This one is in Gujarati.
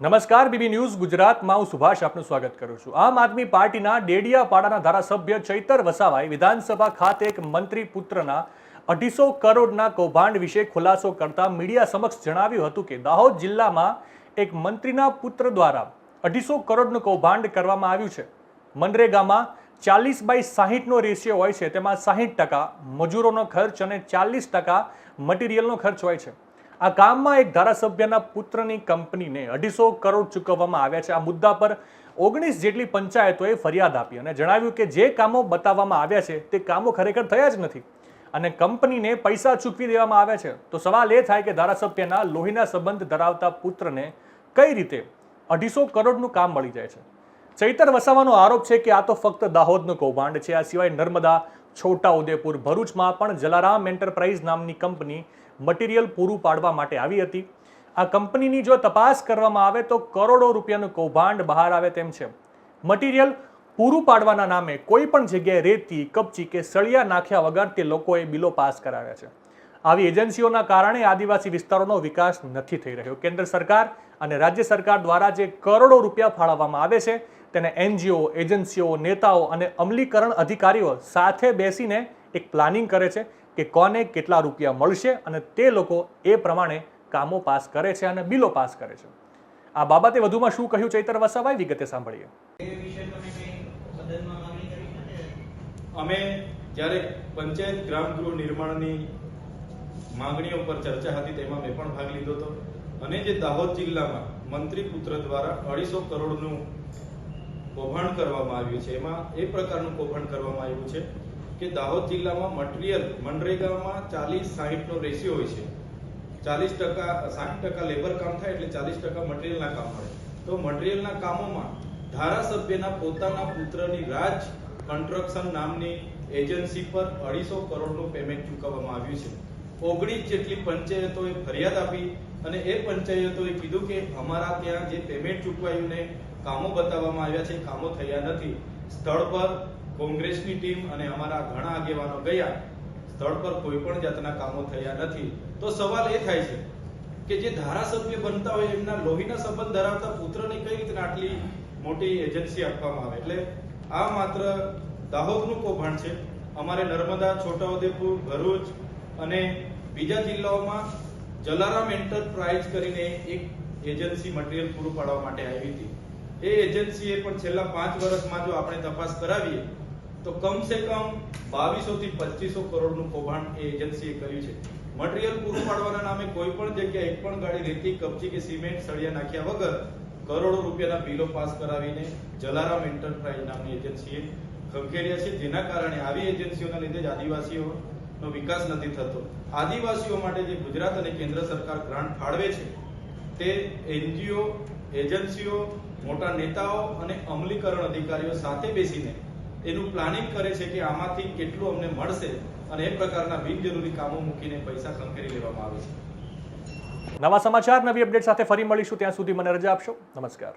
નમસ્કાર, બીબી ન્યૂઝ ગુજરાતમાં હું સુભાષ આપનું સ્વાગત કરું છું. આમ આદમી પાર્ટીના ડેડિયાપાડાના ધારાસભ્ય ચૈતર વસાવાએ વિધાનસભા ખાતે એક મંત્રી પુત્રના અઢીસો કરોડના કૌભાંડ વિશે ખુલાસો કરતા મીડિયા સમક્ષ જણાવ્યું હતું કે દાહોદ જિલ્લામાં એક મંત્રીના પુત્ર દ્વારા અઢીસો કરોડનું કૌભાંડ કરવામાં આવ્યું છે. મનરેગામાં ચાલીસ બાય સાહીઠનો રેશિયો હોય છે, તેમાં સાહીઠ ટકા મજૂરોનો ખર્ચ અને ચાલીસ ટકા મટીરિયલનો ખર્ચ હોય છે. આ કામમાં એક ધારાસભ્યના પુત્રની કંપનીને અઢીસો કરોડ ચૂકવવામાં આવ્યા છે. આ મુદ્દા પર ઓગણીસ જેટલી પંચાયતોએ ફરિયાદ આપી અને જણાવ્યું કે જે કામો બતાવવામાં આવ્યા છે તે કામો ખરેખર થયા જ નથી અને કંપનીને પૈસા ચૂકવી દેવામાં આવ્યા છે. તો સવાલ એ થાય કે ધારાસભ્યના લોહીના સંબંધ ધરાવતા પુત્રને કઈ રીતે અઢીસો કરોડનું કામ મળી જાય છે? ચૈતર વસાવાનો આરોપ છે કે આ તો ફક્ત દાહોદનું કૌભાંડ છે. આ સિવાય નર્મદા છોટાઉદેપુર ભરૂચમાં પણ જલારામ એન્ટરપ્રાઇઝ નામની કંપની મટીરિયલ પૂરું પાડવા માટે આવી હતી. આ કંપનીની જો તપાસ કરવામાં આવે તો કરોડો રૂપિયાનું કૌભાંડ બહાર આવે તેમ છે. મટીરિયલ પૂરું પાડવાના નામે કોઈ પણ જગ્યાએ રેતી, કપચી કે સળિયા નાખ્યા વગર તે લોકોએ બિલો પાસ કરાવ્યા છે. આવી એજન્સીઓના કારણે આદિવાસી વિસ્તારોનો વિકાસ નથી થઈ રહ્યો. કેન્દ્ર સરકાર અને રાજ્ય સરકાર દ્વારા જે કરોડો રૂપિયા ફાળવવામાં આવે છે, તેને એનજીઓ, એજન્સીઓ, નેતાઓ અને અમલીકરણ અધિકારીઓ સાથે બેસીને એક પ્લાનિંગ કરે છે કે કોને કેટલા રૂપિયા મળશે અને તે લોકો એ પ્રમાણે કામો પાસ કરે છે અને બિલો પાસ કરે છે. આ બાબતે વધુમાં શું કહ્યું ચૈતર વસાવાએ વિગતે સાંભળીએ. અમે જ્યારે પંચાયત ગ્રામ નિર્માણની માંગણીઓ પર ચર્ચા હતી, તેમાં મેં પણ ભાગ લીધો હતો. અને જે દાહોદ જિલ્લામાં મંત્રી પુત્ર દ્વારા અઢીસો કરોડનું કૌભાંડ કરવામાં આવ્યું છે, એમાં એ પ્રકારનું કૌભાંડ કરવામાં આવ્યું છે કે દાહોદ જિલ્લામાં મટીરિયલ મનરેગામાં ચાલીસ સાહીઠનો રેશિયો હોય છે. ચાલીસ ટકા સાઠ ટકા લેબર કામ થાય એટલે ચાલીસ ટકા મટીરિયલના કામ મળે. તો મટીરિયલના કામોમાં ધારાસભ્યના પોતાના પુત્રની રાજ કન્સ્ટ્રક્શન નામની એજન્સી પર અઢીસો કરોડનું પેમેન્ટ ચૂકવવામાં આવ્યું છે. ઓગણીસ જેટલી પંચાયતોએ ફરિયાદ આપી અને એ પંચાયતોએ કીધું કે અમારા ત્યાં જે પેમેન્ટ ચૂકવાયું ને કામો બતાવવામાં આવ્યા છે, કામો થયા નથી. સ્થળ પર કોંગ્રેસની ટીમ અને અમારા ઘણા આગેવાનો ગયા. સ્થળ પર કોઈ પણ જાતના કામો થયા નથી. તો સવાલ એ થાય છે કે જે ધારાસભ્ય બનતા હોય, એમના લોહીના સંબંધ ધરાવતા પુત્રને કઈ રીતના આટલી મોટી એજન્સી આપવામાં આવે? એટલે આ માત્ર દાહોદનું કૌભાંડ છે. અમારે નર્મદા, છોટાઉદેપુર, ભરૂચ અને બીજા જિલ્લાઓમાં જલારામ એન્ટરપ્રાઇઝ કરીને એક એજન્સી મટીરિયલ પૂરું પાડવા માટે આવી હતી. એ એજન્સીએ પણ છેલ્લા પાંચ વર્ષમાં જો આપણે તપાસ કરાવીએ, તો કમસે કમ બાવીસો થી પચીસો કરોડનું કૌભાંડ એ એજન્સીએ કર્યું છે. મટીરિયલ પૂરું પાડવાના નામે કોઈ પણ જગ્યાએ એક પણ ગાડી રેતી, કપચી કે સિમેન્ટ સળિયા નાખ્યા વગર કરોડો રૂપિયાના બિલો પાસ કરાવીને જલારામ એન્ટરપ્રાઇઝ નામની એજન્સીએ ખંખેર્યા છે. જેના કારણે આવી એજન્સીઓના લીધે જ આદિવાસીઓનો વિકાસ નથી થતો. આદિવાસીઓ માટે જે ગુજરાત અને કેન્દ્ર સરકાર ગ્રાન્ટ ફાળવે છે, તે એનજીઓ, એજન્સીઓ, મોટા નેતાઓ અને અમલીકરણ અધિકારીઓ સાથે બેસીને એનું પ્લાનિંગ કરે છે કે આમાંથી કેટલું અમને મળશે અને એ પ્રકારના બિનજરૂરી કામો મૂકીને પૈસા ખંખેરી લેવામાં આવે છે. નવા સમાચાર, નવી અપડેટ સાથે ફરી મળીશું. ત્યાં સુધી મને રજા આપશો. નમસ્કાર.